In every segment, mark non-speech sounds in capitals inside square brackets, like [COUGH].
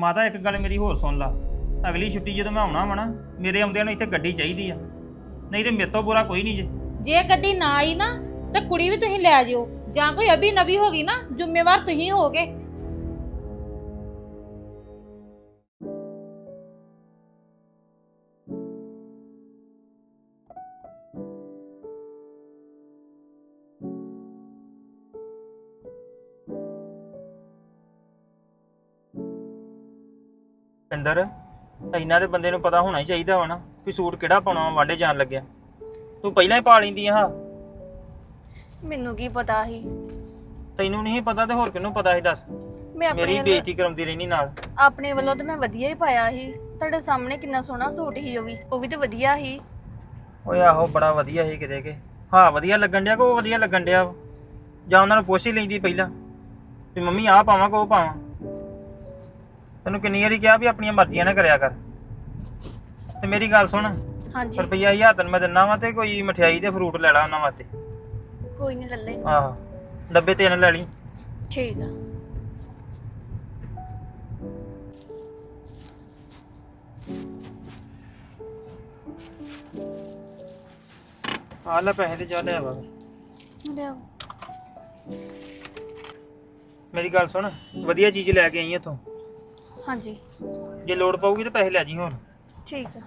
ਮਾਤਾ, ਇੱਕ ਗੱਲ ਮੇਰੀ ਹੋਰ ਸੁਣ ਲਾ। ਅਗਲੀ ਛੁੱਟੀ ਜਦੋਂ ਮੈਂ ਆਉਣਾ ਵਾ ਨਾ, ਮੇਰੇ ਆਉਂਦਿਆਂ ਨੂੰ ਇੱਥੇ ਗੱਡੀ ਚਾਹੀਦੀ ਆ। ਨਹੀਂ ਤੇ ਮੇਰੇ ਤੋਂ ਬੁਰਾ ਕੋਈ ਨਹੀਂ ਜੇ। ਜੇ ਗੱਡੀ ਨਾ ਆਈ ਨਾ, ਤੇ ਕੁੜੀ ਵੀ ਤੁਸੀਂ ਲੈ ਜਿਓ। ਜਾਂ ਕੋਈ ਅਭੀ ਨਵੀ ਹੋ ਗਈ ਨਾ, ਜ਼ਿੰਮੇਵਾਰ ਤੁਸੀਂ ਹੋਗੇ ਅੰਦਰ ਇਹਨਾਂ ਦੇ ਬੰਦੇ ਨੂੰ ਪਤਾ ਹੋਣਾ ਹੀ ਚਾਹੀਦਾ ਨਾ ਵੀ ਸੂਟ ਕਿਹੜਾ ਪਾਉਣਾ ਵਾ ਵਾਂਡੇ ਜਾਣ ਲੱਗਿਆ। ਤੂੰ ਪਹਿਲਾਂ ਹੀ ਪਾ ਲੈਂਦੀ ਆ ਮੈਨੂੰ ਕੀ ਪਤਾ ਸੀ? ਤੈਨੂੰ ਨਹੀਂ ਪਤਾ ਤੇ ਹੋਰ ਕਿਹਨੂੰ ਪਤਾ ਸੀ ਦੱਸ? ਮੈਂ ਮੇਰੀ ਆਪਣੇ ਬੇਇੱਜ਼ਤੀ ਕਰਾਉਂਦੀ ਰਹਿਣੀ ਨਾਲ। ਆਪਣੇ ਵੱਲੋਂ ਤਾਂ ਮੈਂ ਵਧੀਆ ਹੀ ਪਾਇਆ ਸੀ। ਤੁਹਾਡੇ ਸਾਹਮਣੇ ਕਿੰਨਾ ਸੋਹਣਾ ਸੂਟ ਸੀ ਉਹ ਵੀ ਉਹ ਵੀ ਤਾਂ ਵਧੀਆ ਸੀ। ਓਏ ਆਹੋ ਬੜਾ ਵਧੀਆ ਸੀ ਕਿਤੇ ਕਿ। ਹਾਂ ਵਧੀਆ ਲੱਗਣ ਡਿਆ ਕਿ ਵਧੀਆ ਲੱਗਣ ਡਿਆ ਵਾ? ਜਾਂ ਉਹਨਾਂ ਨੂੰ ਪੁੱਛ ਹੀ ਲੈਂਦੀ ਪਹਿਲਾਂ। ਵੀ ਮੰਮੀ ਆਹ ਪਾਵਾਂ ਕਿ ਪਾਵਾਂ? ਤੈਨੂੰ ਕਿੰਨੀ ਵਾਰੀ ਕਿਹਾ ਵੀ ਆਪਣੀਆਂ ਮਰਜ਼ੀਆਂ ਨਾ ਕਰਿਆ ਕਰ। ਤੇ ਮੇਰੀ ਗੱਲ ਸੁਣ ਹਾਂਜੀ। ਰੁਪਈਆ ਹਜ਼ਾਰ ਤੈਨੂੰ ਮੈਂ ਦਿੰਨਾ ਵਾ ਤੇ ਕੋਈ ਮਠਿਆਈ ਤੇ ਫਰੂਟ ਲੈ ਲਾ ਉਹਨਾਂ ਵਾਸਤੇ। ਕੋਈ ਨਹੀਂ ਲੱਲੇ ਆਹੋ ਡੱਬੇ ਤਿੰਨ ਲੈ ਲਈ। ਠੀਕ ਆ। ਆ ਲੈ ਪੈਸੇ ਤੇ ਜਾ ਲੈ ਆਵਾ ਲਿਆਓ ਮੇਰੀ ਗੱਲ ਸੁਣ ਵਧੀਆ ਚੀਜ਼ ਲੈ ਕੇ ਆਈ ਇੱਥੋਂ ਹਾਂਜੀ। ਜੇ ਲੋੜ ਪਊਗੀ ਤੇ ਪੈਸੇ ਲੈ ਜੀ ਹੋਰ ਠੀਕ ਆ।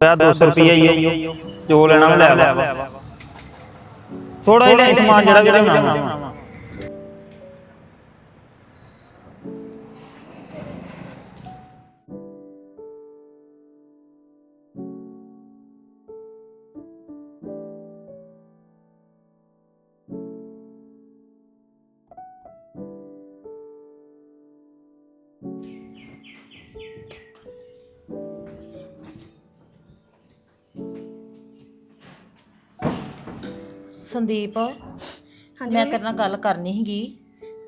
ਆ 200 ਰੁਪਈਆ ਹੀ ਹੈ ਜੋ ਲੈਣਾ ਉਹ ਲੈ ਲੈ ਥੋੜਾ ਜਿਹਾ ਲੈ ਸਮਾਨ ਜਿਹੜਾ ਜਿਹੜਾ ਬਣਾਉਣਾ ਸੰਦੀਪ ਮੈਂ ਤੇਰੇ ਨਾਲ ਗੱਲ ਕਰਨੀ ਸੀਗੀ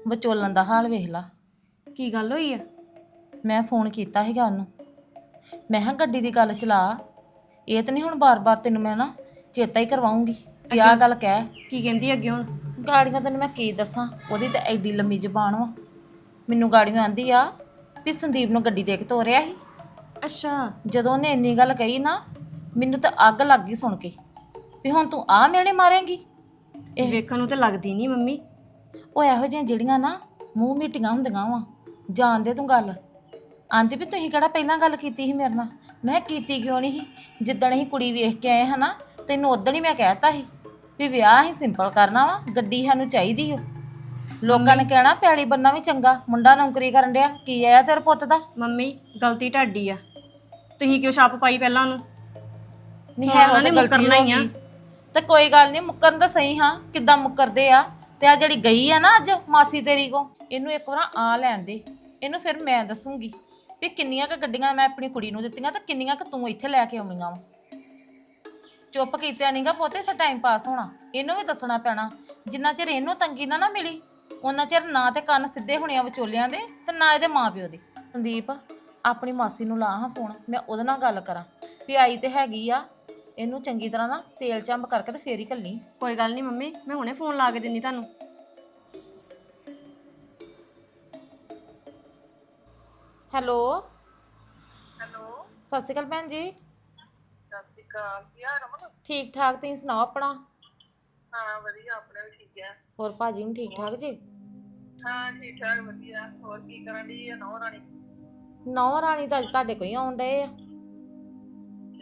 ਵਿਚੋਲਣ ਦਾ ਹਾਲ ਵੇਖ ਲਾ। ਕੀ ਗੱਲ ਹੋਈ ਆ? ਮੈਂ ਫੋਨ ਕੀਤਾ ਸੀਗਾ ਉਹਨੂੰ। ਮੈਂ ਕਿਹਾ ਗੱਡੀ ਦੀ ਗੱਲ ਚਲਾ ਇਹ ਤਾਂ ਨਹੀਂ ਹੁਣ ਬਾਰ-ਬਾਰ ਤੈਨੂੰ ਮੈਂ ਨਾ ਚੇਤਾ ਹੀ ਕਰਵਾਉਂਗੀ। ਵੀ ਆਹ ਗੱਲ ਕਹਿ। ਕੀ ਕਹਿੰਦੀ ਅੱਗੇ ਹੁਣ? ਗਾੜੀਆਂ ਤੈਨੂੰ ਮੈਂ ਕੀ ਦੱਸਾਂ ਉਹਦੀ ਤਾਂ ਐਡੀ ਲੰਮੀ ਜ਼ਬਾਨ ਵਾ। ਮੈਨੂੰ ਗਾੜੀਆਂ ਆਂਦੀ ਆ ਵੀ ਸੰਦੀਪ ਨੂੰ ਗੱਡੀ ਦੇ ਕੇ ਤੋਰਿਆ ਸੀ। ਅੱਛਾ। ਜਦੋਂ ਉਹਨੇ ਇੰਨੀ ਗੱਲ ਕਹੀ ਨਾ ਮੈਨੂੰ ਤਾਂ ਅੱਗ ਲੱਗ ਗਈ ਸੁਣ ਕੇ। ਵੀ ਹੁਣ ਤੂੰ ਆ ਮੇਲੇ ਮਾਰੇਂਗੀ? ਇਹ ਵੇਖਣ ਨੂੰ ਤੇ ਲੱਗਦੀ ਨਹੀਂ ਮੰਮੀ। ਉਹ ਇਹੋ ਜਿਹੀਆਂ ਜਿਹੜੀਆਂ ਨਾ ਮੂੰਹ ਮੀਟੀਆਂ ਹੁੰਦੀਆਂ ਵਾ। ਜਾਣਦੇ ਤੂੰ ਗੱਲ। ਆਂਦੀ ਵੀ ਤੁਸੀਂ ਕਿਹੜਾ ਪਹਿਲਾਂ ਗੱਲ ਕੀਤੀ ਸੀ ਮੇਰੇ ਨਾਲ? ਮੈਂ ਕਿਹਾ ਕੀਤੀ ਕਿਉਂ ਨਹੀਂ ਸੀ? ਜਿੱਦਣ ਅਸੀਂ ਕੁੜੀ ਵੇਖ ਕੇ ਆਏ ਹਨਾ ਤੈਨੂੰ ਉਦੋਂ ਹੀ ਮੈਂ ਕਹਿਤਾ ਸੀ ਵੀ ਵਿਆਹ ਹੀ ਸਿੰਪਲ ਕਰਨਾ ਵਾ ਗੱਡੀ ਸਾਨੂੰ ਚਾਹੀਦੀ ਓ ਲੋਕਾਂ ਨੇ ਕਹਿਣਾ ਪਿਆਲੀ ਬੰਨਾ ਵੀ ਚੰਗਾ ਮੁੰਡਾ ਨੌਕਰੀ ਕਰਨ ਡਿਆ ਕੀ ਆਇਆ ਤੇਰੇ ਪੁੱਤ ਦਾ? ਮੰਮੀ ਗਲਤੀ ਢਾਡੀ ਆ। ਤੁਸੀਂ ਕਿਉਂ ਛਾਪ ਪਾਈ ਪਹਿਲਾਂ ਉਹਨੂੰ? ਨਹੀਂ ਹਾਂ, ਹੈ ਉਹ ਉਹਨੇ ਤੇ ਗਲਤੀ ਮੁੱਕਰਨਾ ਹੋ ਹੀ ਆ। ਗਈ। ਤੇ ਕੋਈ ਗੱਲ ਨਹੀਂ, ਮੁੱਕਰਨ ਤਾਂ ਸਹੀ ਹਾਂ, ਕਿੱਦਾਂ ਮੁੱਕਰਦੇ ਆ? ਤੇ ਆ ਜਿਹੜੀ ਗਈ ਆ ਨਾ ਅੱਜ ਮਾਸੀ ਤੇਰੀ ਕੋ, ਇਹਨੂੰ ਇੱਕ ਵਾਰ ਆ ਲੈਣ ਦੇ, ਇਹਨੂੰ ਫਿਰ ਮੈਂ ਦੱਸੂਗੀ ਵੀ ਕਿੰਨੀਆਂ ਕ ਗੱਡੀਆਂ ਮੈਂ ਆਪਣੀ ਕੁੜੀ ਨੂੰ ਦਿੱਤੀਆਂ ਤੇ ਕਿੰਨੀਆਂ ਕ ਤੂੰ ਇੱਥੇ ਲੈ ਕੇ ਆਉਣੀਆਂ ਵਾ। ਚੁੱਪ ਕੀਤਿਆ ਨਹੀਂਗਾ ਪੁੱਤ, ਇੱਥੇ ਟਾਈਮ ਪਾਸ ਹੋਣਾ, ਇਹਨੂੰ ਵੀ ਦੱਸਣਾ ਪੈਣਾ, ਜਿੰਨਾ ਚਿਰ ਇਹਨੂੰ ਤੰਗੀ ਨਾ ਨਾ ਮਿਲੀ ਉਹਨਾਂ ਚਿਰ ਨਾ ਤੇ ਕੰਨ ਸਿੱਧੇ ਹੋਣੇ ਆ ਵਿਚੋਲਿਆਂ ਦੇ ਤੇ ਨਾ ਇਹਦੇ ਮਾਪਿਓ ਦੇ। ਸੰਦੀਪ, ਆਪਣੀ ਮਾਸੀ ਨੂੰ ਲਾ ਹਾਂ ਫੋਨ ਮੈਂ ਉਹਦੇ ਨਾਲ ਗੱਲ ਕਰਾਂ, ਵੀ ਆਈ ਤੇ ਹੈਗੀ ਆ ਇਹਨੂੰ ਚੰਗੀ ਤਰ੍ਹਾਂ ਨਾ ਤੇਲ ਚੰਬ ਕਰਕੇ ਤੇ ਫੇਰ ਹੀ ਕੱਲੀ। ਕੋਈ ਗੱਲ ਨਹੀਂ ਮੰਮੀ ਮੈਂ ਹੁਣੇ ਫੋਨ ਲਾ ਕੇ ਦਿੰਨੀ ਤੁਹਾਨੂੰ। ਹੈਲੋ? ਹੈਲੋ? ਸਤਿ ਸ਼੍ਰੀ ਅਕਾਲ ਭੈਣ ਜੀ। ਸਤਿ ਸ਼੍ਰੀ ਅਕਾਲ ਕੀ ਹਾਲ ਅਮਨ ਠੀਕ ਠਾਕ ਤੁਸੀਂ ਸੁਣਾਓ ਆਪਣਾ? ਹਾਂ ਵਧੀਆ ਆਪਣਾ ਵੀ ਠੀਕ ਹੈ ਹੋਰ ਭਾਜੀ ਨੂੰ ਠੀਕ ਠਾਕ ਜੀ? ਹਾਂ ਠੀਕ ਠਾਕ ਵਧੀਆ। ਹੋਰ ਕੀ ਕਰਨ ਦੀ ਹੈ ਨੌ ਰਾਣੀ? ਨੌ ਰਾਣੀ ਤਾਂ ਅੱਜ ਤੁਹਾਡੇ ਕੋਈ ਆਉਣ ਡਏ ਆ।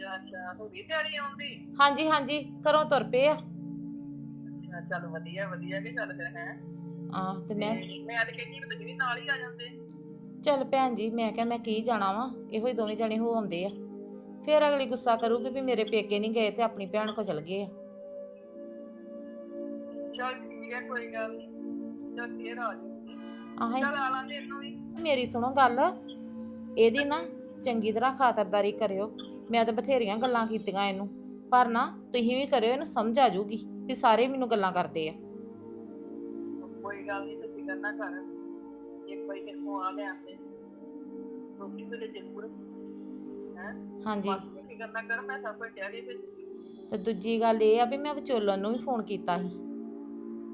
ਅੱਛਾ ਅੱਛਾ ਹੋ ਗਈ ਤਿਆਰੀ ਆਉਣ ਦੀ ਹਾਂਜੀ ਹਾਂਜੀ ਘਰੋਂ ਤੁਰ ਪਏ ਆ। ਅੱਛਾ ਚੱਲ ਵਧੀਆ ਵਧੀਆ ਕਿ ਚੱਲ ਫਿਰ ਹੈ? ਆ ਤੇ ਮੈਂ ਮੈਂ ਅੱਜ ਕਹਿੰਦੀ ਵੀ ਤੁਸੀਂ ਵੀ ਨਾਲ ਹੀ ਆ ਜਾਂਦੇ। ਚੱਲ ਭੈਣ ਜੀ ਮੈਂ ਕਿਹਾ ਮੈਂ ਕੀ ਜਾਣਾ ਵਾ ਇਹੋ ਹੀ ਦੋਵੇਂ ਜਣੇ ਹੋ ਆਉਂਦੇ ਆ। ਫੇਰ ਅਗਲੀ ਗੁੱਸਾ ਕਰੂਗੀ ਵੀ ਮੇਰੇ ਪੇਕੇ ਨਹੀਂ ਗਏ ਤੇ ਆਪਣੀ ਭੈਣ ਕੋ ਚਲ ਗਏ ਆ। ਚੱਲ ਠੀਕ ਹੈ ਕੋਈ ਗੱਲ ਨਹੀਂ ਚੱਲ ਫੇਰ ਆ ਜਾਊਗੀ ਆਹਾਂ ਚੱਲ ਆ ਲਾਂਗੇ ਇਹਨੂੰ ਵੀ। ਮੇਰੀ ਸੁਣੋ ਗੱਲ ਇਹਦੀ ਨਾ ਚੰਗੀ ਤਰ੍ਹਾਂ ਖਾਤਰਦਾਰੀ ਕਰਿਓ। ਮੈਂ ਤਾਂ ਬਥੇਰੀਆਂ ਗੱਲਾਂ ਕੀਤੀਆਂ ਇਹਨੂੰ। ਪਰ ਨਾ ਤੁਸੀਂ ਵੀ ਕਰਿਓ ਇਹਨੂੰ ਸਮਝ ਆ ਜਾਊਗੀ ਵੀ ਸਾਰੇ ਮੈਨੂੰ ਗੱਲਾਂ ਕਰਦੇ ਆ। ਕੋਈ ਗੱਲ ਨਹੀਂ ਤੁਸੀਂ ਕਰਨਾ ਕਰ ਇੱਕ ਵਾਰੀ ਮੈਨੂੰ ਆ ਲਿਆਂਦੇ ਰੋਟੀ ਤੇ ਜ਼ਰੂਰ ਹੈ? ਹਾਂਜੀ। ਬਾਕੀ ਫਿਕਰ ਨਾ ਕਰ ਮੈਂ ਸਭ ਕੁਝ ਰਹੀ ਤੇ ਤੇ ਦੂਜੀ ਗੱਲ ਇਹ ਆ ਵੀ ਮੈਂ ਵਿਚੋਲਨ ਨੂੰ ਵੀ ਫੋਨ ਕੀਤਾ ਸੀ।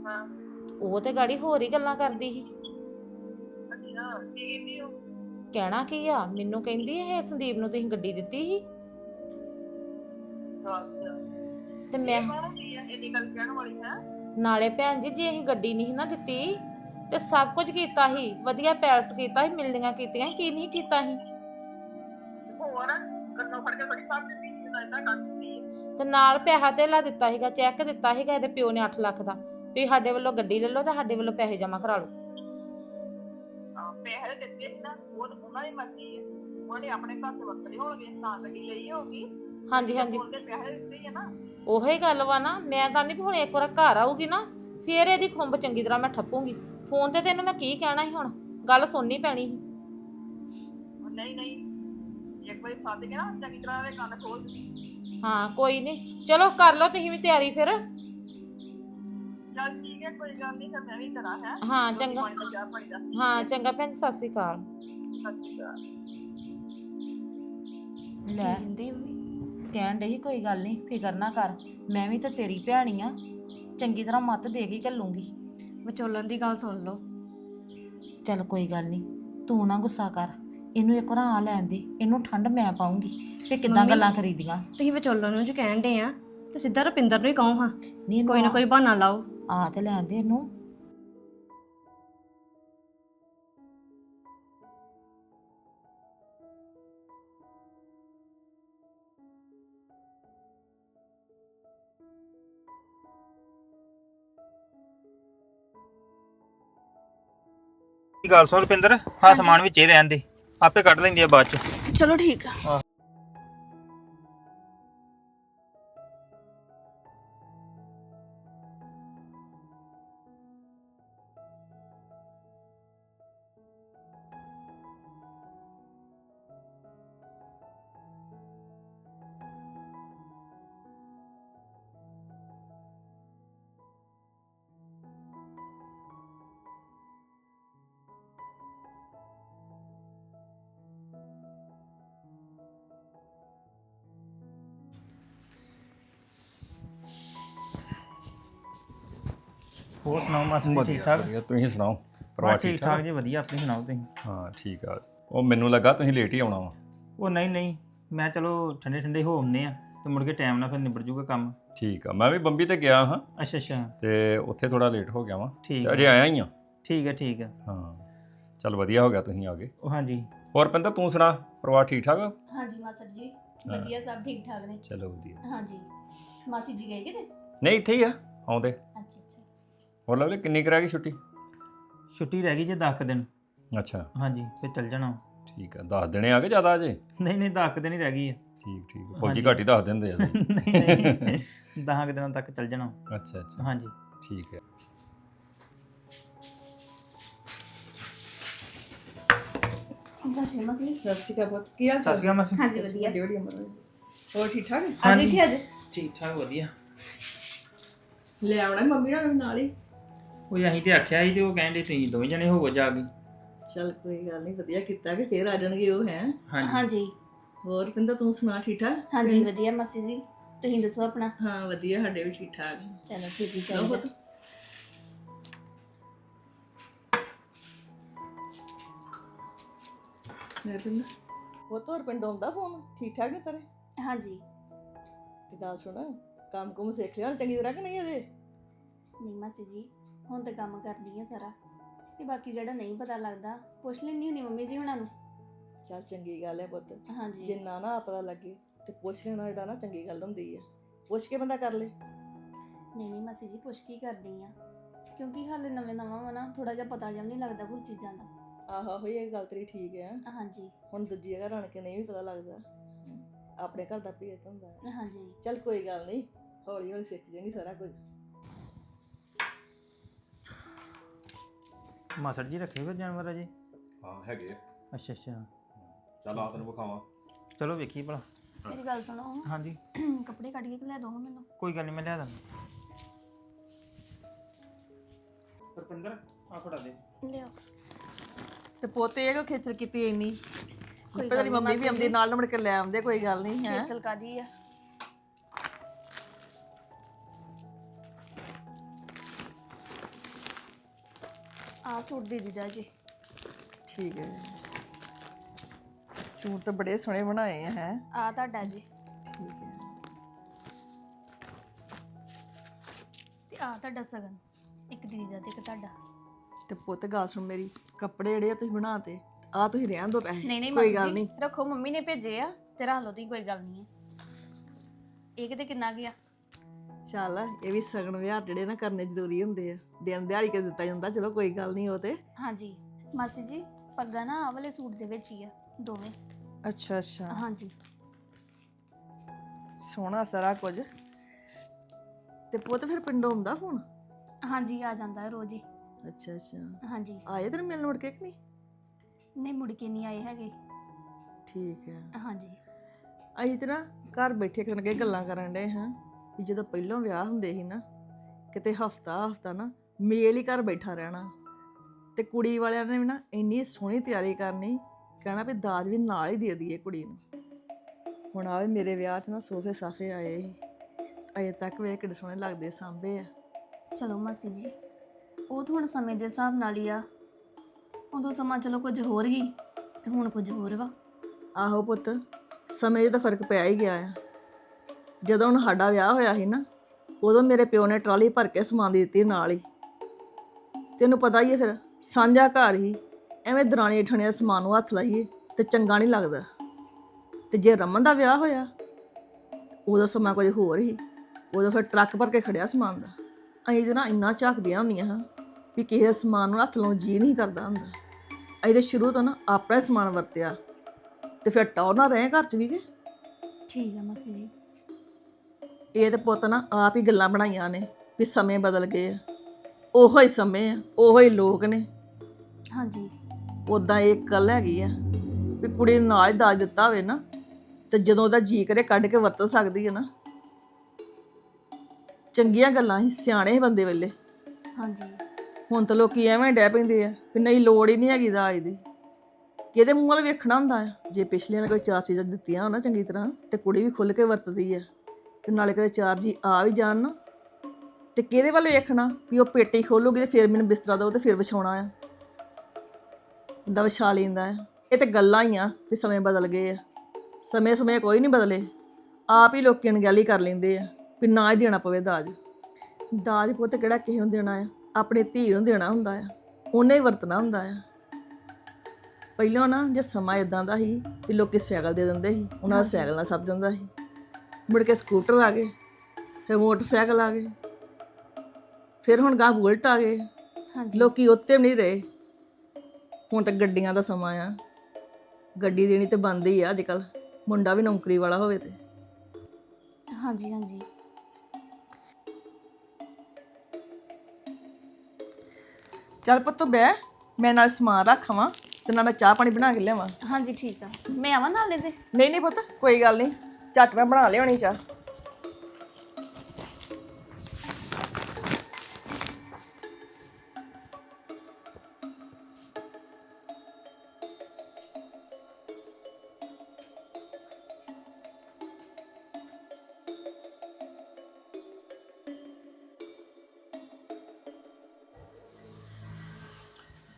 ਹਾਂ। ਉਹ ਤੇ ਗਾੜੀ ਹੋਰ ਹੀ ਗੱਲਾਂ ਕਰਦੀ ਸੀ। ਅੱਛਾ ਕੀ ਕਹਿੰਦੀ ਉਹ? ਕਹਿਣਾ ਕੀ ਆ? ਮੈਨੂੰ ਕਹਿੰਦੀ ਇਹ ਸੰਦੀਪ ਨੂੰ ਤੁਸੀਂ ਗੱਡੀ ਦਿੱਤੀ ਸੀ? ਤੇ ਮੈਂ ਇਹ ਕੌਣ ਕੀ ਆ? ਇਹਦੀ ਗੱਲ ਕਹਿਣ ਵਾਲੀ ਹੈ ਨਾਲੇ ਭੈਣ ਜੀ ਜੇ ਅਸੀਂ ਗੱਡੀ ਨਹੀਂ ਨਾ ਦਿੱਤੀ ਤੇ ਸਭ ਕੁਝ ਕੀਤਾ ਸੀ ਵਧੀਆ ਪੈਲਸ ਕੀਤਾ ਸੀ ਮਿਲਣੀਆਂ ਕੀਤੀਆਂ ਸੀ, ਕੀ ਨਹੀਂ ਕੀਤਾ ਸੀ? ਹੋਰ ਕੰਨੋਂ ਫੜ ਕੇ ਬੜੀ ਸਾਥ ਦਿੱਤੀ ਸੀ ਤਾਂ ਨਾਲ ਪੈਸਾ ਧੇਲਾ ਦਿੱਤਾ ਸੀਗਾ ਚੈੱਕ ਦਿੱਤਾ ਸੀਗਾ ਇਹਦੇ ਪਿਓ ਨੇ 8 ਲੱਖ ਦਾ। ਵੀ ਸਾਡੇ ਵੱਲੋਂ ਗੱਡੀ ਲੈ ਲਓ ਤੇ ਸਾਡੇ ਵੱਲੋਂ ਪੈਸੇ ਜਮ੍ਹਾਂ ਕਰਾ ਲਓ। ਪੈਸੇ ਦਿੱਤੇ ਸੀ ਨਾ ਉਹ ਤਾਂ ਉਹਨਾਂ ਦੀ ਮਰਜ਼ੀ ਹੈ ਉਹਨੇ ਆਪਣੇ ਘਰ ਤੋਂ ਵਰਤਣੇ ਹੋਣਗੇ ਤਾਂ ਗੱਡੀ ਲਈ ਹੋਗੀ ਹਾਂਜੀ ਹਾਂਜੀ। ਉਹਦੇ ਪੈਸੇ ਦਿੱਤੇ ਹੀ ਆ ਨਾ। ਉਹੀ ਗੱਲ ਵਾ ਨਾ ਮੈਂ ਤਾਂ ਨਹੀਂ ਹੁਣ ਇੱਕ ਵਾਰ ਘਰ ਆਊਗੀ ਨਾ ਫੇਰ ਇਹਦੀ ਖੁੰਬ ਚੰਗੀ ਤਰ੍ਹਾਂ ਮੈਂ ਠੱਪੂਗੀ। ਫੋਨ ਤੇ ਤੈਨੂੰ ਮੈਂ ਕੀ ਕਹਿਣਾ ਸੀ ਹੁਣ? ਗੱਲ ਸੁਣਨੀ ਪੈਣੀ ਸੀ। ਉਹ ਨਹੀਂ ਨਹੀਂ। ਇੱਕ ਵਾਰੀ ਫਸ ਗਿਆ ਨਾ ਚੰਗੀ ਤਰ੍ਹਾਂ ਦੇ ਕੰਨ ਖੋਲ ਦਿੱਤੀ। ਹਾਂ ਕੋਈ ਨਹੀਂ ਚਲੋ ਕਰ ਲਓ ਤੁਸੀਂ ਵੀ ਤਿਆਰੀ ਫਿਰ। ਚੱਲ ਠੀਕ ਹੈ ਕੋਈ ਗੱਲ ਨਹੀਂ ਫਿਰ ਮੈਂ ਵੀ ਕਰਾਂ ਹੈ। ਹਾਂ ਚੰਗਾ। ਪਾਣੀ ਦਾ ਚਾਹ ਪਾਣੀ ਦਾ। ਹਾਂ ਚੰਗਾ ਭੈਣ ਜੀ, ਸਤਿ ਸ਼੍ਰੀ ਅਕਾਲ। ਸਤਿ ਸ਼੍ਰੀ ਅਕਾਲ। ਲੈ ਕਹਿੰਦੀ ਕਹਿਣ ਡਈ ਕੋਈ ਗੱਲ ਨਹੀਂ ਫਿਕਰ ਨਾ ਕਰ ਮੈਂ ਵੀ ਤਾਂ ਤੇਰੀ ਭੈਣੀ ਆ ਚੰਗੀ ਤਰ੍ਹਾਂ ਮੱਤ ਦੇ ਕੇ ਘੱਲੂੰਗੀ। ਵਿਚੋਲਨ ਦੀ ਗੱਲ ਸੁਣ ਲਓ। ਚੱਲ ਕੋਈ ਗੱਲ ਨਹੀਂ ਤੂੰ ਨਾ ਗੁੱਸਾ ਕਰ ਇਹਨੂੰ ਇੱਕ ਵਾਰ ਆ ਲੈਣ ਦੇ ਇਹਨੂੰ ਠੰਡ ਮੈਂ ਪਾਉਂਗੀ ਤੇ ਕਿੱਦਾਂ ਮੰਮੀ- ਗੱਲਾਂ ਕਰੀਦੀਆਂ? ਤੁਸੀਂ ਵਿਚੋਲਨ ਨੂੰ ਜੋ ਕਹਿਣ ਦੇ ਆ ਤੇ ਸਿੱਧਾ ਰੁਪਿੰਦਰ ਨੂੰ ਹੀ ਕਹੋ ਹਾਂ ਨਹੀਂ ਇਹਨੂੰ ਕੋਈ ਨਾ ਕੋਈ ਬਹਾਨਾ ਲਾਓ। ਆ ਤੇ ਲੈਣ ਦੇ ਇਹਨੂੰ। ਗੱਲ ਸੁਣ ਰੁਪਿੰਦਰ ਹਾਂ ਸਮਾਨ ਵਿੱਚ ਹੀ ਰਹਿਣ ਦੇ ਆਪੇ ਕੱਢ ਲੈਂਦੀ ਆ ਬਾਅਦ ਚ। ਚਲੋ ਠੀਕ ਆ। ਹੋਰ ਸੁਣਾਓ ਮਾਸੀ ਜੀ ਠੀਕ ਠਾਕ ਵਧੀਆ। ਤੁਸੀਂ ਸੁਣਾਓ? ਪਰਿਵਾਰ ਠੀਕ ਠਾਕ ਜੀ ਵਧੀਆ ਆਪਣੀ ਸੁਣਾਓ ਤੁਸੀਂ? ਹਾਂ ਠੀਕ ਆ। ਉਹ ਮੈਨੂੰ ਲੱਗਾ ਤੁਸੀਂ ਲੇਟ ਹੀ ਆਉਣਾ ਵਾ। ਉਹ ਨਹੀਂ ਨਹੀਂ। ਮੈਂ ਚਲੋ ਠੰਡੇ ਠੰਡੇ ਹੋ ਹੁੰਨੇ ਆ ਤੇ ਮੁੜ ਕੇ ਟਾਈਮ ਨਾਲ ਫਿਰ ਨਿਬੜ ਜੂਗਾ ਕੰਮ। ਠੀਕ ਆ। ਮੈਂ ਵੀ ਬੰਬੀ ਤੇ ਗਿਆ ਹਾਂ। ਅੱਛਾ ਅੱਛਾ। ਤੇ ਉੱਥੇ ਥੋੜਾ ਲੇਟ ਹੋ ਗਿਆ ਵਾਂ। ਠੀਕ ਅਜੇ ਆਇਆ ਹੀ ਆ। ਠੀਕ ਹੈ ਠੀਕ ਹੈ ਹਾਂ। ਚੱਲ ਵਧੀਆ ਹੋ ਗਿਆ ਤੁਸੀਂ ਆ ਗਏ। ਉਹ ਹਾਂਜੀ। ਹੋਰ ਪਿੰਦਰ ਤੂੰ ਸੁਣਾ ਪਰਿਵਾਰ ਠੀਕ ਠਾਕ ਆ? ਹਾਂਜੀ ਮਾਸਟਰ ਜੀ। ਵਧੀਆ ਸਭ ਠੀਕ ਠਾਕ ਨੇ। ਚਲੋ ਵਧੀਆ। ਹਾਂਜੀ। ਮਾਸੀ ਜੀ ਗਏ ਕਿਤੇ? ਨਹੀਂ ਇੱਥੇ ਹੀ ਆ ਆਉਂਦੇ। ਅੱਛਾ। ਹੋਰ ਲਵਲੀ ਕਿੰਨੀ ਕੁ ਰਹਿ ਗਈ ਛੁੱਟੀ? ਛੁੱਟੀ ਰਹਿ ਗਈ ਜੇ 10 ਦਿਨ। ਅੱਛਾ। ਹਾਂਜੀ ਫਿਰ ਚੱਲ ਜਾਣਾ। ਠੀਕ ਆ ਦੱਸ ਦੇਣੇ ਆ ਕੇ ਜ਼ਿਆਦਾ ਅਜੇ ਨਹੀਂ ਨਹੀਂ 10 ਦਿਨ ਹੀ ਰਹਿ ਗਈ ਹੈ ਠੀਕ ਠੀਕ ਫੌਜੀ। ਘੱਟ ਦੱਸ ਦਿੰਦੇ ਆ [LAUGHS] ਨਹੀਂ ਨਹੀਂ 10 ਦਿਨਾਂ ਤੱਕ ਚੱਲ ਜਾਣਾ। ਅੱਛਾ ਅੱਛਾ। ਹਾਂਜੀ। ਠੀਕ ਹੈ ਸਤਿ ਸ਼੍ਰੀ ਅਕਾਲ ਪੁੱਤ। ਕੀ ਹਾਲ ਅਕਾਲ ਮਾਸੀ। ਹਾਂਜੀ ਵਧੀਆ। ਹੋਰ ਠੀਕ ਠਾਕ ਅੱਜ ਇੱਥੇ ਅੱਜ? ਠੀਕ ਠਾਕ ਵਧੀਆ। ਲੈ ਆਉਣਾ ਮੰਮੀ ਨਾਲ ਨਾਲ ਹੀ। ਉਹ ਅਸੀਂ ਤੇ ਆਖਿਆ ਸੀ ਤੇ ਉਹ ਕਹਿੰਦੇ ਤੁਸੀਂ ਦੋਵੇਂ ਜਣੇ ਹੋਵੋ ਜਾ ਕੇ। ਚੱਲ ਕੋਈ ਗੱਲ ਨਹੀਂ ਵਧੀਆ ਕੀਤਾ ਕਿ ਫੇਰ ਆ ਜਾਣਗੇ ਉਹ ਹੈ? ਹਾਂਜੀ। ਹਾਂਜੀ। ਹੋਰ ਪਿੰਦਾ ਤੂੰ ਸੁਣਾ ਠੀਕ ਠਾਕ? ਹਾਂਜੀ ਵਧੀਆ ਮਾਸੀ ਜੀ। ਤੁਸੀਂ ਦੱਸੋ ਆਪਣਾ? ਹਾਂ ਵਧੀਆ ਸਾਡੇ ਵੀ ਠੀਕ ਠਾਕ। ਚਲੋ ਠੀਕ ਹੀ ਲਓ ਚਾਹੀਦਾ ਪੁੱਤ ਲੈ ਪਿੰਦਾ ਉਹ ਤੋਰ ਪਿੰਡ ਆਉਂਦਾ ਫੋਨ? ਠੀਕ ਠਾਕ ਨੇ ਸਾਰੇ? ਹਾਂਜੀ। ਤੇ ਗੱਲ ਸੁਣ ਕੰਮ ਕੁਮ ਸਿੱਖ ਲਿਆ ਚੰਗੀ ਤਰ੍ਹਾਂ ਕਿ ਨਹੀਂ ਅਜੇ? ਨਹੀਂ ਮਾਸੀ ਜੀ। ਹੁਣ ਤਾਂ ਕੰਮ ਕਰਦੀ ਆ ਸਾਰਾ। ਤੇ ਬਾਕੀ ਜਿਹੜਾ ਨਹੀਂ ਪਤਾ ਲੱਗਦਾ ਪੁੱਛ ਲੈਣੀ ਹੁੰਦੀ ਮੰਮੀ ਜੀ ਹੁਣਾਂ ਨੂੰ। ਚੱਲ ਚੰਗੀ ਗੱਲ ਹੈ ਪੁੱਤ। ਹਾਂਜੀ। ਜੇ ਨਾ ਨਾ ਪਤਾ ਲੱਗੇ ਤੇ ਪੁੱਛ ਲੈਣਾ ਜਿਹੜਾ ਨਾ ਚੰਗੀ ਗੱਲ ਹੁੰਦੀ ਆ। ਪੁੱਛ ਕੇ ਬੰਦਾ ਕਰ ਲੇ। ਨਹੀਂ ਨਹੀਂ ਮਾਸੀ ਜੀ ਪੁੱਛ ਕੀ ਕਰਦੀ ਆ। ਕਿਉਂਕਿ ਹਾਲੇ ਨਵੇਂ ਨਵਾਂ ਵਾ ਨਾ ਥੋੜਾ ਜਿਹਾ ਪਤਾ ਵੀ ਨਹੀਂ ਲੱਗਦਾ ਕੋਈ ਚੀਜ਼ਾਂ ਦਾ। ਆਹੋ ਆਹੋ ਇਹ ਗੱਲ ਤੇਰੀ ਠੀਕ ਹੈ ਹਾਂਜੀ। ਹੁਣ ਦੂਜੀ ਜਗ੍ਹਾ ਰਣ ਕੇ ਨਹੀਂ ਵੀ ਪਤਾ ਲੱਗਦਾ। ਆਪਣੇ ਘਰ ਦਾ ਭੇਤ ਹੁੰਦਾ। ਹੈ ਹਾਂਜੀ। ਚੱਲ ਕੋਈ ਗੱਲ ਨਹੀਂ ਹੌਲੀ ਹੌਲੀ ਸਿੱਖ ਜਾਏਗੀ ਸਾਰਾ ਕੁਝ। ਮਾਸੜ ਜੀ ਰੱਖੇ ਫਿਰ ਜਾਨਵਰ ਅਜੇ ਹਾਂ ਹੈਗੇ। ਅੱਛਾ ਅੱਛਾ। ਚੱਲ ਆ ਤੈਨੂੰ ਵਿਖਾਵਾਂ। ਚਲੋ ਵੇਖੀ ਭਲਾ। ਮੇਰੀ ਗੱਲ ਸੁਣੋ। ਹਾਂਜੀ। ਕੱਪੜੇ ਕੱਢ ਕੇ ਲੈ ਦੋ ਮੈਨੂੰ? ਕੋਈ ਗੱਲ ਨਹੀਂ ਮੈਂ ਲਿਆ ਦਾਂਗਾ ਰੁਪਿੰਦਰ ਆ ਫੜਾ ਦੇ। ਤੇ ਪੋਤੇ ਇਹ ਖੇਚਲ ਕੀਤੀ ਇੰਨੀ? ਕੋਈ ਪਹਿਲਾਂ ਗੱਲ ਮੰਮੀ ਨਹੀਂ ਵੀ ਆਉਂਦੀ ਨਾਲ ਮੁੜ ਕੇ ਲੈ ਆਉਂਦੇ ਕੋਈ ਗੱਲ ਨਹੀਂ ਹੈ। ਖੇਚਲ ਕਾਦੀ ਆ? ਆ ਸੂਟ ਦੇ ਦਿੱਤਾ ਜੀ। ਠੀਕ ਹੈ ਸੂਟ ਤਾਂ ਬੜੇ ਸੋਹਣੇ ਬਣਾਏ ਆ ਹੈ? ਆ ਤੁਹਾਡਾ ਜੀ। ਠੀਕ ਹੈ। ਤੇ ਆ ਤੁਹਾਡਾ ਸਗਨ ਇੱਕ ਦੀਦੀ ਦਾ ਤੇ ਇੱਕ ਤੁਹਾਡਾ। ਤੇ ਪੁੱਤ ਗੱਲ ਸੁਣ ਮੇਰੀ ਕੱਪੜੇ ਜਿਹੜੇ ਆ ਤੁਸੀਂ ਬਣਾਤੇ ਆ ਤੁਸੀਂ ਰਹਿਣ ਦੋ ਪੈਸੇ। ਨਹੀਂ ਨਹੀਂ ਕੋਈ ਮਾਸੀ ਗੱਲ ਜੀ ਨਹੀਂ। ਰੱਖੋ ਮੰਮੀ ਨੇ ਭੇਜੇ ਆ ਤੇ ਰੱਖ ਲਓ ਤੁਸੀਂ ਕੋਈ ਗੱਲ ਨਹੀਂ ਹੈ। ਇਹ ਕਿਤੇ ਕਿੰਨਾ ਗਿਆ? ਚੱਲ ਇਹ ਵੀ ਸਗਨ ਵਿਆਹ ਜਿਹੜੇ ਨਾ ਕਰਨੇ ਜ਼ਰੂਰੀ ਹੁੰਦੇ ਆ। ਦਿਨ ਦਿਹਾੜੀ ਕੇ ਦਿੱਤਾ ਜਾਂਦਾ ਚਲੋ ਕੋਈ ਗੱਲ ਨਹੀਂ ਉਹ ਤੇ। ਹਾਂਜੀ। ਮਾਸੀ ਜੀ ਪੱਗਾ ਨਾ ਆਹ ਵਾਲੇ ਸੂਟ ਦੇ ਵਿੱਚ ਹੀ ਆ ਦੋਵੇਂ। ਅੱਛਾ ਅੱਛਾ। ਹਾਂਜੀ। ਸੋਹਣਾ ਸਾਰਾ ਕੁਝ। ਤੇ ਪੁੱਤ ਫਿਰ ਪਿੰਡੋਂ ਆਉਂਦਾ ਫੋਨ? ਹਾਂਜੀ ਆ ਜਾਂਦਾ ਹੈ ਰੋਜ਼ ਹੀ। ਅੱਛਾ ਅੱਛਾ। ਹਾਂਜੀ। ਆਏ ਤੈਨੂੰ ਮਿਲਣ ਮੁੜ ਕੇ ਕਿ ਨਹੀਂ? ਨਹੀਂ ਮੁੜ ਕੇ ਨਹੀਂ ਆਏ ਹੈਗੇ। ਠੀਕ ਹੈ। ਹਾਂਜੀ। ਅਸੀਂ ਤੇ ਨਾ ਘਰ ਬੈਠੇ ਕਰਨਗੇ ਗੱਲਾਂ ਕਰਨ ਦੇ ਹਾਂ ਵੀ ਜਦੋਂ ਪਹਿਲਾਂ ਵਿਆਹ ਹੁੰਦੇ ਸੀ ਨਾ ਕਿਤੇ ਹਫਤਾ ਹਫਤਾ ਨਾ ਮੇਲ ਹੀ ਘਰ ਬੈਠਾ ਰਹਿਣਾ। ਤੇ ਕੁੜੀ ਵਾਲਿਆਂ ਨੇ ਵੀ ਨਾ ਇੰਨੀ ਸੋਹਣੀ ਤਿਆਰੀ ਕਰਨੀ ਕਹਿਣਾ ਵੀ ਦਾਜ ਵੀ ਨਾਲ ਹੀ ਦੇ ਦਈਏ ਕੁੜੀ ਨੂੰ। ਹੁਣ ਆਵੇ ਮੇਰੇ ਵਿਆਹ 'ਚ ਨਾ ਸੋਫੇ ਸਾਫੇ ਆਏ ਸੀ। ਅਜੇ ਤੱਕ ਵੇਖ ਕਿੱਡੇ ਸੋਹਣੇ ਲੱਗਦੇ ਸਾਂਭੇ ਆ। ਚਲੋ ਮਾਸੀ ਜੀ ਉਹ ਤਾਂ ਹੁਣ ਸਮੇਂ ਦੇ ਹਿਸਾਬ ਨਾਲ ਹੀ ਆ। ਉਦੋਂ ਸਮਾਂ ਚਲੋ ਕੁਝ ਹੋਰ ਹੀ ਤੇ ਹੁਣ ਕੁਝ ਹੋਰ ਵਾ। ਆਹੋ ਪੁੱਤ ਸਮੇਂ 'ਚ ਤਾਂ ਫ਼ਰਕ ਪਿਆ ਹੀ ਗਿਆ ਆ। ਜਦੋਂ ਹੁਣ ਸਾਡਾ ਵਿਆਹ ਹੋਇਆ ਸੀ ਨਾ ਉਦੋਂ ਮੇਰੇ ਪਿਓ ਨੇ ਟਰਾਲੀ ਭਰ ਕੇ ਸਮਾਨ ਦੇ ਦਿੱਤੀ ਨਾਲ ਹੀ। ਤੈਨੂੰ ਪਤਾ ਹੀ ਹੈ ਫਿਰ ਸਾਂਝਾ ਘਰ ਹੀ ਐਵੇਂ ਦਰਾਣੀ ਠਣਿਆ ਸਮਾਨ ਨੂੰ ਹੱਥ ਲਾਈਏ ਤੇ ਚੰਗਾ ਨਹੀਂ ਲੱਗਦਾ। ਤੇ ਜੇ ਰਮਨ ਦਾ ਵਿਆਹ ਹੋਇਆ ਉਦੋਂ ਸਮਾਂ ਕੁਝ ਹੋਰ ਹੀ ਉਦੋਂ ਫਿਰ ਟਰੱਕ ਭਰ ਕੇ ਖੜਿਆ ਸਮਾਨ ਦਾ। ਅਸੀਂ ਤੇ ਨਾ ਇੰਨਾ ਝਾਕਦੀਆਂ ਹੁੰਦੀਆਂ ਹਾਂ ਵੀ ਕਿਸੇ ਦੇ ਸਮਾਨ ਨੂੰ ਹੱਥ ਲਾਉਣ ਜੀ ਨਹੀਂ ਕਰਦਾ ਹੁੰਦਾ। ਅਸੀਂ ਤੇ ਸ਼ੁਰੂ ਤੋਂ ਨਾ ਆਪਣਾ ਹੀ ਸਮਾਨ ਵਰਤਿਆ। ਤੇ ਫਿਰ ਟੌਰ ਨਾ ਰਹੇ ਘਰ ਚ ਵੀ ਕਿ? ਠੀਕ ਆ ਮਾਸੀ ਜੀ। ਇਹ ਤੇ ਪੁੱਤ ਨਾ ਆਪ ਹੀ ਗੱਲਾਂ ਬਣਾਈਆਂ ਨੇ ਵੀ ਸਮੇਂ ਬਦਲ ਗਏ ਆ। ਉਹੋ ਹੀ ਸਮੇਂ ਆ ਉਹੋ ਹੀ ਲੋਕ ਨੇ। ਹਾਂਜੀ। ਉਦਾਂ ਇਹ ਗੱਲ ਹੈਗੀ ਆ ਵੀ ਕੁੜੀ ਨੂੰ ਨਾਲ ਹੀ ਦਾਜ ਦਿੱਤਾ ਹੋਵੇ ਨਾ ਤੇ ਜਦੋਂ ਉਹਦਾ ਜੀ ਕਰੇ ਕੱਢ ਕੇ ਵਰਤ ਸਕਦੀ ਹੈ ਨਾ। ਚੰਗੀਆਂ ਗੱਲਾਂ ਹੀ ਸਿਆਣੇ ਬੰਦੇ ਵੇਲੇ। ਹਾਂਜੀ। ਹੁਣ ਤਾਂ ਲੋਕੀ ਐਵੇਂ ਡੈ ਪੈਂਦੇ ਆ ਵੀ ਨਹੀਂ ਲੋੜ ਹੀ ਨਹੀਂ ਹੈਗੀ ਦਾਜ ਦੀ। ਕਿਹਦੇ ਮੂੰਹ ਵੱਲ ਵੇਖਣਾ ਹੁੰਦਾ ਆ? ਜੇ ਪਿਛਲੀਆਂ ਨੇ ਕੋਈ ਚਾਰ ਚੀਜ਼ਾਂ ਦਿੱਤੀਆਂ ਹੋਣ ਚੰਗੀ ਤਰ੍ਹਾਂ ਤੇ ਕੁੜੀ ਵੀ ਖੁੱਲ ਕੇ ਵਰਤਦੀ ਆ। ਤੇ ਨਾਲੇ ਕਦੇ ਚਾਰ ਜੀ ਆ ਵੀ ਜਾਣ ਨਾ ਤੇ ਕਿਹਦੇ ਵੱਲ ਵੇਖਣਾ ਵੀ ਉਹ ਪੇਟੀ ਖੋਲੂਗੀ ਤੇ ਫਿਰ ਮੈਨੂੰ ਬਿਸਤਰਾ ਦਓ ਤੇ ਫਿਰ ਵਿਛਾਉਣਾ ਆ। ਬੰਦਾ ਵਿਛਾ ਲੈਂਦਾ ਆ। ਇਹ ਤੇ ਗੱਲਾਂ ਹੀ ਆ ਵੀ ਸਮੇਂ ਬਦਲ ਗਏ ਆ। ਸਮੇਂ ਸਮੇਂ ਕੋਈ ਨਹੀਂ ਬਦਲੇ। ਆਪ ਹੀ ਲੋਕੀ ਅਣਗਹਿਲੀ ਕਰ ਲੈਂਦੇ ਆ ਵੀ ਨਾ ਹੀ ਦੇਣਾ ਪਵੇ ਦਾਜ। ਦਾਜ ਪੁੱਤ ਕਿਹੜਾ ਕਿਸੇ ਨੂੰ ਦੇਣਾ ਆ। ਆਪਣੇ ਧੀ ਨੂੰ ਦੇਣਾ ਹੁੰਦਾ ਆ। ਉਹਨੇ ਹੀ ਵਰਤਣਾ ਹੁੰਦਾ ਆ। ਪਹਿਲਾਂ ਨਾ ਜੇ ਸਮਾਂ ਇਦਾਂ ਦਾ ਸੀ ਵੀ ਲੋਕੀ ਸਾਈਕਲ ਦੇ ਦਿੰਦੇ ਸੀ, ਉਹਨਾਂ ਦਾ ਸਾਈਕਲ ਨਾਲ ਸਰ ਜਾਂਦਾ ਸੀ। ਮੁੜ ਕੇ ਸਕੂਟਰ ਆ ਗਏ, ਫਿਰ ਮੋਟਰਸਾਈਕਲ ਆ ਗਏ। ਫਿਰ ਹੁਣ ਗਾਂ ਬੁਲਟ ਆ ਗਏ। ਹਾਂਜੀ। ਲੋਕੀ ਉੱਤੇ ਵੀ ਨਹੀਂ ਰਹੇ। ਹੁਣ ਤਾਂ ਗੱਡੀਆਂ ਦਾ ਸਮਾਂ ਆ। ਗੱਡੀ ਦੇਣੀ ਤੇ ਬੰਦ ਹੀ ਆ ਅੱਜ ਕੱਲ ਮੁੰਡਾ ਵੀ ਨੌਕਰੀ ਵਾਲਾ ਹੋਵੇ ਤੇ। ਹਾਂਜੀ ਹਾਂਜੀ। ਚੱਲ ਪੁੱਤ ਬਹਿ। ਮੈਂ ਨਾਲ ਸਮਾਨ ਰੱਖਾਂ ਤੇ ਨਾਲ ਮੈਂ ਚਾਹ ਪਾਣੀ ਬਣਾ ਕੇ ਲਿਆਵਾਂ। ਹਾਂਜੀ ਠੀਕ ਆ। ਮੈਂ ਆਵਾਂ ਨਾਲੇ ਤੇ ਨਹੀਂ ਨਹੀਂ ਪੁੱਤ ਕੋਈ ਗੱਲ ਨਹੀਂ। ਝੱਟ ਮੈਂ ਬਣਾ ਲਿਆਉਣੀ ਚਾਹ।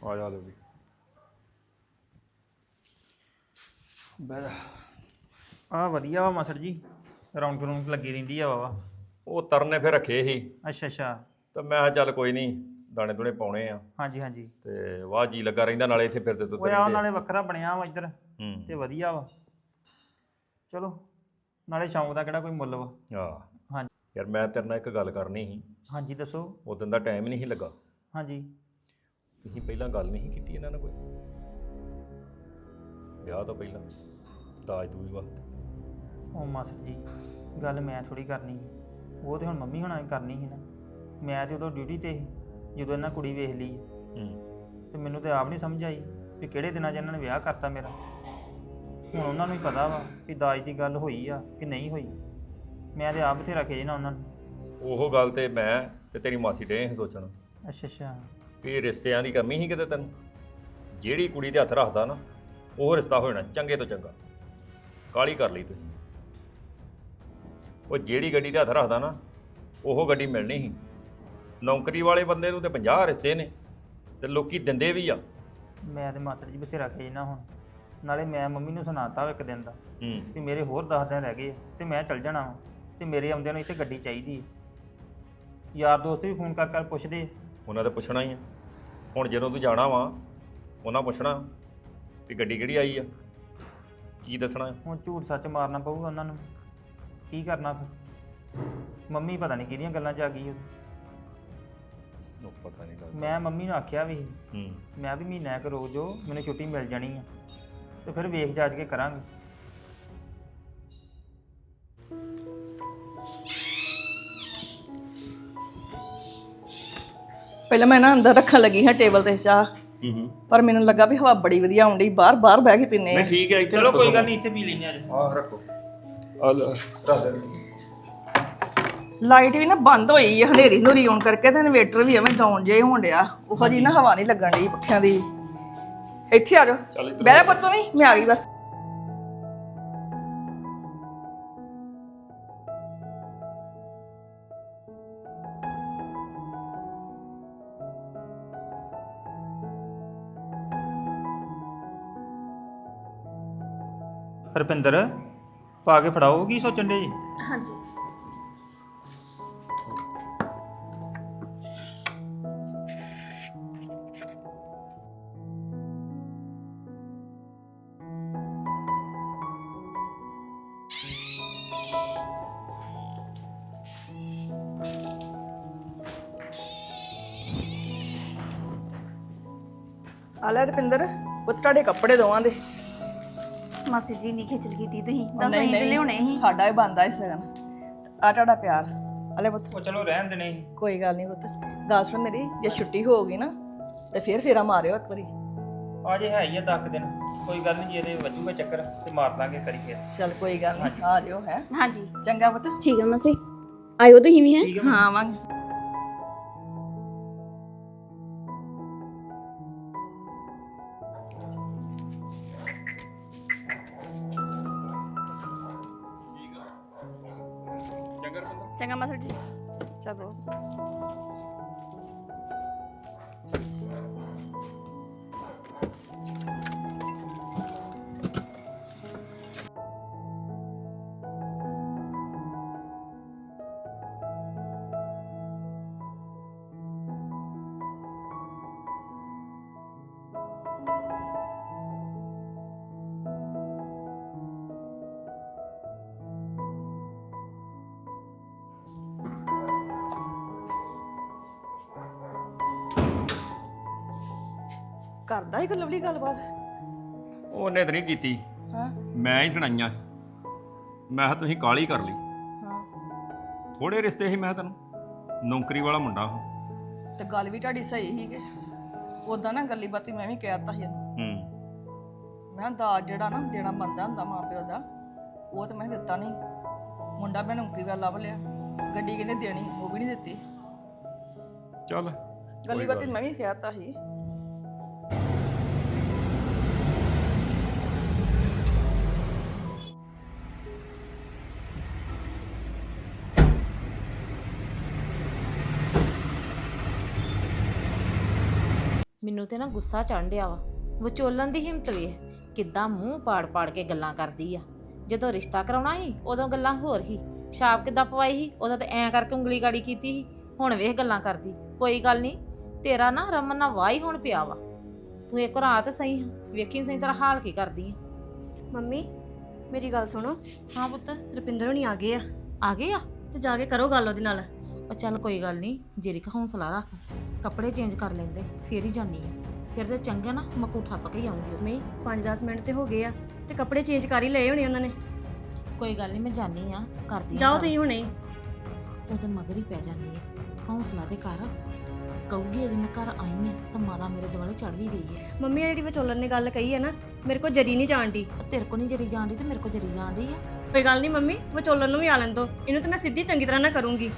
ਆ ਜਾ ਲੋ ਵੀ ਬੈ ਜਾ। ਆ ਵਧੀਆ ਵਾ ਮਾਸੜ ਜੀ ਰੌਣਕ ਰੌਣਕ ਲੱਗੀ ਰਹਿੰਦੀ ਆ ਵਾਵਾ। ਉਹ ਤਰਨੇ ਫਿਰ ਰੱਖੇ ਸੀ। ਅੱਛਾ ਅੱਛਾ। ਤਾਂ ਮੈਂ ਕਿਹਾ ਚੱਲ ਕੋਈ ਨਹੀਂ ਦਾਣੇ ਦੁਣੇ ਪਾਉਣੇ ਆ। ਹਾਂਜੀ ਹਾਂਜੀ। ਤੇ ਵਾਹ ਜੀ ਲੱਗਾ ਰਹਿੰਦਾ ਨਾਲੇ ਇੱਥੇ ਫਿਰਦੇ ਤੁਰਦੇ ਉਹ ਆ ਰਹਿੰਦੇ ਨਾਲੇ ਵੱਖਰਾ ਬਣਿਆ ਵਾ ਇੱਧਰ। ਹੂੰ। ਤੇ ਵਧੀਆ ਵਾ। ਚਲੋ ਨਾਲੇ ਸ਼ੌਂਕ ਦਾ ਕਿਹੜਾ ਕੋਈ ਮੁੱਲ ਵਾ। ਆ ਹਾਂਜੀ। ਯਾਰ ਮੈਂ ਤੇਰੇ ਨਾਲ ਇੱਕ ਗੱਲ ਕਰਨੀ ਸੀ। ਹਾਂਜੀ ਦੱਸੋ। ਉਦੋਂ ਦਾ ਟਾਈਮ ਨਹੀਂ ਸੀ ਲੱਗਾ। ਹਾਂਜੀ। ਤੁਸੀਂ ਪਹਿਲਾਂ ਗੱਲ ਨਹੀਂ ਕੀਤੀ ਇਹਨਾਂ ਨਾਲ ਕੋਈ। ਵਿਆਹ ਤੋਂ ਪਹਿਲਾਂ ਦਾਜ ਦੂਜ ਵਾਸਤੇ। ਉਹ ਮਾਸਟਰ ਜੀ ਗੱਲ ਮੈਂ ਥੋੜੀ ਕਰਨੀ ਸੀ। ਉਹ ਤੇ ਹੁਣ ਮੰਮੀ ਹੁਣਾਂ ਨੇ ਕਰਨੀ ਸੀ ਨਾ। ਮੈਂ ਤੇ ਉਦੋਂ ਡਿਊਟੀ ਤੇ ਸੀ ਜਦੋਂ ਇਹਨਾਂ ਕੁੜੀ ਵੇਖ ਲਈ। ਹੂੰ। ਤੇ ਮੈਨੂੰ ਤੇ ਆਪ ਨਹੀਂ ਸਮਝ ਆਈ ਵੀ ਕਿਹੜੇ ਦਿਨਾਂ 'ਚ ਇਹਨਾਂ ਨੇ ਵਿਆਹ ਕਰਤਾ ਮੇਰਾ। ਹੁਣ ਉਹਨਾਂ ਨੂੰ ਹੀ ਪਤਾ ਵਾ ਕਿ ਦਾਜ ਦੀ ਗੱਲ ਹੋਈ ਆ ਕਿ ਨਹੀਂ ਹੋਈ। ਮੈਂ ਤੇ ਆਪ ਬਥੇਰਾ ਖੇਜਣਾ ਉਹਨਾਂ ਨੂੰ। ਉਹ ਗੱਲ ਤੇ ਮੈਂ ਤੇ ਤੇਰੀ ਮਾਸੀ ਡੇ ਸੋਚਣ। ਅੱਛਾ ਅੱਛਾ। ਵੀ ਰਿਸ਼ਤਿਆਂ ਦੀ ਕਮੀ ਸੀ ਕਿਤੇ ਤੈਨੂੰ? ਜਿਹੜੀ ਕੁੜੀ ਤੇ ਹੱਥ ਰੱਖਦਾ ਨਾ ਉਹ ਰਿਸ਼ਤਾ ਹੋ ਜਾਣਾ ਚੰਗੇ ਤੋਂ ਚੰਗਾ। ਕਾਲੀ ਕਰ ਲਈ ਤੁਸੀਂ। ਉਹ ਜਿਹੜੀ ਗੱਡੀ ਤੇ ਹੱਥ ਰੱਖਦਾ ਨਾ ਉਹ ਗੱਡੀ ਮਿਲਣੀ ਸੀ। ਨੌਕਰੀ ਵਾਲੇ ਬੰਦੇ ਨੂੰ ਤੇ 50 ਰਿਸ਼ਤੇ ਨੇ ਤੇ ਲੋਕੀ ਦਿੰਦੇ ਵੀ ਆ। ਮੈਂ ਤੇ ਮਾਸਟਰ ਜੀ ਬਥੇਰਾ ਖੇਜਣਾ ਹੁਣ। ਨਾਲੇ ਮੈਂ ਮੰਮੀ ਨੂੰ ਸੁਣਾਤਾ ਇੱਕ ਦਿਨ ਦਾ ਹੂੰ। ਵੀ ਮੇਰੇ ਹੋਰ 10 ਦਿਨ ਰਹਿ ਗਏ ਆ ਤੇ ਮੈਂ ਚੱਲ ਜਾਣਾ ਵਾ ਤੇ ਮੇਰੇ ਆਉਂਦਿਆਂ ਨੂੰ ਇੱਥੇ ਗੱਡੀ ਚਾਹੀਦੀ ਹੈ ਯਾਰ ਦੋਸਤ ਵੀ ਫੋਨ ਕਰ ਕਰ ਪੁੱਛਦੇ। ਉਹਨਾਂ ਤੇ ਪੁੱਛਣਾ ਹੀ ਆ। ਹੁਣ ਜਦੋਂ ਤੂੰ ਜਾਣਾ ਵਾ ਉਹਨਾਂ ਪੁੱਛਣਾ ਵੀ ਗੱਡੀ ਕਿਹੜੀ ਆਈ ਆ? ਕੀ ਦੱਸਣਾ? ਹੁਣ ਝੂਠ ਸੱਚ ਮਾਰਨਾ ਪਊਗਾ ਉਹਨਾਂ ਨੂੰ। ਕੀ ਕਰਨਾ ਫਿਰ? ਮੰਮੀ ਪਤਾ ਨਹੀਂ ਕਿਹਦੀਆਂ ਗੱਲਾਂ 'ਚ ਆ ਗਈ ਉਹ। ਉਹ ਪਤਾ ਨਹੀਂ ਲੱਗਦਾ। ਮੈਂ ਮੰਮੀ ਨੂੰ ਆਖਿਆ ਵੀ ਸੀ, ਹੂੰ। ਮੈਂ ਵੀ ਮਹੀਨਾ ਕੁ ਰੋਜ਼ ਜੋ ਮੈਨੂੰ ਛੁੱਟੀ ਮਿਲ ਜਾਣੀ ਆ। ਤੇ ਫਿਰ ਵੇਖ ਜਾਜ ਕੇ ਕਰਾਂਗੇ। ਪਹਿਲਾਂ ਮੈਂ ਨਾ ਅੰਦਰ ਰੱਖਣ ਲੱਗੀ ਹਾਂ ਟੇਬਲ ਤੇ ਚਾਹ। ਹੂੰ ਹੂੰ। ਪਰ ਮੈਨੂੰ ਲੱਗਾ ਵੀ ਹਵਾ ਬੜੀ ਵਧੀਆ ਆਉਂਦੀ ਬਾਹਰ ਬਾਹਰ ਬਹਿ ਕੇ ਪੀਨੇ ਆ। ਨਹੀਂ ਠੀਕ ਹੈ ਇੱਥੇ ਚਲੋ ਕੋਈ। ਗੱਲ ਨਹੀਂ ਇੱਥੇ ਪੀ ਲੈਂਦੇ ਅੱਜ। ਆਹ ਰੱਖੋ। ਆ ਲੈ। ਰੱਖ ਦੇ। ਲਾਈਟ ਵੀ ਨਾ ਬੰਦ ਹੋਈ ਹੈ ਹਨੇਰੀ ਹਨੇਰੀ ਆਉਣ ਕਰਕੇ ਤੇ ਇਨਵੇਟਰ ਵੀ ਐਵੇਂ ਡਾਊਨ ਜੇ ਹੋਣ ਡਿਆ। ਉਹੋ ਜੀ ਨਾ ਹਵਾ ਨਹੀਂ ਲੱਗਣ ਡਈ ਪੱਖਿਆਂ ਦੀ। ਇੱਥੇ ਆ ਜਾਓ। ਬਹਿ ਪੁੱਤ ਵੀ ਮੈਂ ਆ ਗਈ ਬਸ। ਰੁਪਿੰਦਰ ਪਾ ਕੇ ਫੜਾਓ ਕੀ ਸੋਚਣ ਦੇ ਜੀ? ਹਾਂਜੀ। ਆ ਲੈ ਰੁਪਿੰਦਰ ਪੁੱਤ ਤੁਹਾਡੇ ਕੱਪੜੇ ਦੋਵਾਂ ਦੇ। ਮਾਸੀ ਜੀ ਨਹੀਂ ਖੇਚਲ ਕੀਤੀ ਤੁਸੀਂ? ਦੱਸ ਅਸੀਂ ਤੇ ਲਿਆਉਣੇ ਸੀ। ਸਾਡਾ ਹੀ ਬੰਦਾ ਇਸ ਸਗਨ। ਆ ਤੁਹਾਡਾ ਪਿਆਰ। ਆ ਲੈ ਪੁੱਤ। ਉਹ ਚਲੋ ਰਹਿਣ ਦੇਣੇ ਸੀ। ਕੋਈ ਗੱਲ ਨਹੀਂ ਪੁੱਤ। ਗੱਲ ਸੁਣ ਮੇਰੀ ਜੇ ਛੁੱਟੀ ਹੋ ਗਈ ਨਾ ਤੇ ਫਿਰ ਫੇਰਾ ਮਾਰਿਓ ਇੱਕ ਵਾਰੀ। ਅਜੇ ਹੈ ਹੀ ਆ 10 ਦਿਨ। ਕੋਈ ਗੱਲ ਨਹੀਂ ਜੇ ਇਹਦੇ ਵੱਜੂਗਾ ਚੱਕਰ ਤੇ ਮਾਰ ਲਾਂਗੇ ਕਰੀ ਫਿਰ। ਚੱਲ ਕੋਈ ਗੱਲ ਨਹੀਂ ਆ ਜਿਓ ਹੈ। ਹਾਂਜੀ। ਚੰਗਾ ਪੁੱਤ। ਠੀਕ ਹੈ ਮਾਸੀ। ਆਇਓ ਤੁਸੀਂ ਵੀ ਹੈ। ਠੀਕ ਹੈ ਹਾਂ ਆਵਾਂਗੇ ਚੰਗਾ ਮਾਸੀ ਜੀ ਚਲੋ ਹੀ ਕੋਈ ਲਵਲੀ ਗੱਲਬਾਤ? ਉਹਨੇ ਤਾਂ ਨਹੀਂ ਕੀਤੀ। ਹਾਂ। ਮੈਂ ਹੀ ਸੁਣਾਈਆਂ ਮੈਂ ਕਿਹਾ ਤੁਸੀਂ ਕਾਲੀ ਕਰ ਲਈ। ਹਾਂ। ਥੋੜੇ ਰਿਸ਼ਤੇ ਸੀ ਮੈਂ ਕਿਹਾ ਤੈਨੂੰ। ਨੌਕਰੀ ਵਾਲਾ ਮੁੰਡਾ ਉਹ। ਤੇ ਗੱਲ ਵੀ ਤੁਹਾਡੀ ਸਹੀ ਸੀ ਕਿ ਉਦਾਂ ਨਾ ਗੱਲੀ ਬਾਤੀ ਮੈਂ ਵੀ ਕਹਿਤਾ ਸੀ ਇਹਨੂੰ। ਹੂੰ। ਮੈਂ ਕਿਹਾ ਦਾਜ ਜਿਹੜਾ ਨਾ ਦੇਣਾ ਬੰਦਾ ਹੁੰਦਾ ਮਾਂ ਪਿਓ ਦਾ ਉਹ ਤਾਂ ਮੈਂ ਦਿੱਤਾ ਨਹੀਂ। ਮੁੰਡਾ ਮੈਂ ਨੌਕਰੀ ਵਾਲਾ ਲੱਭ ਲਿਆ। ਗੱਡੀ ਕਹਿੰਦੇ ਦੇਣੀ ਉਹ ਵੀ ਨਹੀਂ ਦਿੱਤੀ। ਚੱਲ ਗੱਲੀ ਬਾਤੀ ਮੈਂ ਵੀ ਕਹਿਤਾ ਸੀ। ਮੈਨੂੰ ਤੇ ਨਾ ਗੁੱਸਾ ਚੜ੍ਹ ਡਿਆ ਵਾ। ਵਿਚੋਲਨ ਦੀ ਹਿੰਮਤ ਵੇਖ ਕਿੱਦਾਂ ਮੂੰਹ ਪਾੜ ਪਾੜ ਕੇ ਗੱਲਾਂ ਕਰਦੀ ਆ। ਜਦੋਂ ਰਿਸ਼ਤਾ ਕਰਾਉਣਾ ਸੀ ਉਦੋਂ ਗੱਲਾਂ ਹੋਰ ਸੀ। ਛਾਪ ਕਿੱਦਾਂ ਪਵਾਈ ਸੀ ਉਦੋਂ ਤੇ ਐਂ ਕਰਕੇ ਉਂਗਲੀ ਗਾੜੀ ਕੀਤੀ ਸੀ। ਹੁਣ ਵੇਖ ਗੱਲਾਂ ਕਰਦੀ। ਕੋਈ ਗੱਲ ਨਹੀਂ ਤੇਰਾ ਨਾ ਰਮਨ ਨਾਲ ਵਾਹੀ ਹੁਣ ਪਿਆ ਵਾ। ਤੂੰ ਇੱਕ ਰਾਤ ਸਹੀ ਵੇਖੀ ਸਹੀ ਤੇਰਾ ਹਾਲ ਕੀ ਕਰਦੀ ਆ। ਮੰਮੀ ਮੇਰੀ ਗੱਲ ਸੁਣੋ। ਹਾਂ ਪੁੱਤ। ਰੁਪਿੰਦਰ ਹੁਣੀ ਆ ਗਏ ਆ। ਆ ਗਏ ਆ? ਤੇ ਜਾ ਕੇ ਕਰੋ ਗੱਲ ਉਹਦੇ ਨਾਲ। ਉਹ ਚੱਲ ਕੋਈ ਗੱਲ ਨਹੀਂ ਜੇਰੀ ਕਾ ਹੌਸਲਾ ਰੱਖ ਕੱਪੜੇ ਚੇਂਜ ਕਰ ਲੈਂਦੇ ਫੇਰ ਹੀ ਜਾਨੀ ਆ। ਫਿਰ ਤੇ ਚੰਗਾ ਨਾ ਮੱਕੂ ਠੱਪ ਕੇ ਹੀ ਆਉਂਗੀ ਮੰਮੀ 5-10 ਮਿੰਟ ਤੇ ਹੋ ਗਏ ਆ ਤੇ ਕੱਪੜੇ ਚੇਂਜ ਕਰ ਹੀ ਲਏ ਹੋਣੇ ਉਹਨਾਂ ਨੇ। ਕੋਈ ਗੱਲ ਨਹੀਂ ਮੈਂ ਜਾਨੀ ਆ ਕਰਦੀ ਆ ਜਾਓ ਗੱਲ। ਤੁਸੀਂ ਹੁਣੇ। ਹੀ। ਉਹਦੇ ਮਗਰ ਹੀ ਪੈ ਜਾਂਦੀ ਆ। ਹੌਸਲਾ ਤੇ ਕਰ। ਕਹੂਗੀ ਅਜੇ ਮੈਂ ਘਰ ਆਈ ਆ ਤਾਂ ਮਾਤਾ ਮੇਰੇ ਦੁਆਲੇ ਚੜ ਵੀ ਗਈ ਹੈ ਮੰਮੀ ਆ ਜਿਹੜੀ ਵਿਚੋਲਨ ਨੇ ਗੱਲ ਕਹੀ ਹੈ ਨਾ ਮੇਰੇ ਕੋਲ ਜਰੀ ਨਹੀਂ ਜਾਣਦੀ ਉਹ ਤੇਰੇ ਕੋ ਨਹੀਂ ਜਰੀ ਜਾਣਦੀ ਤੇ ਮੇਰੇ ਕੋ ਜਰੀ ਜਾਣਦੀ ਆ। ਕੋਈ ਗੱਲ ਨਹੀਂ ਮੰਮੀ ਵਿਚੋਲਨ ਨੂੰ ਵੀ ਆ ਲੈਣ ਦੋ। ਇਹਨੂੰ ਤਾਂ ਮੈਂ ਸਿੱਧੀ ਚੰਗੀ ਤਰ੍ਹਾਂ ਨਾ ਕਰੂੰਗੀ।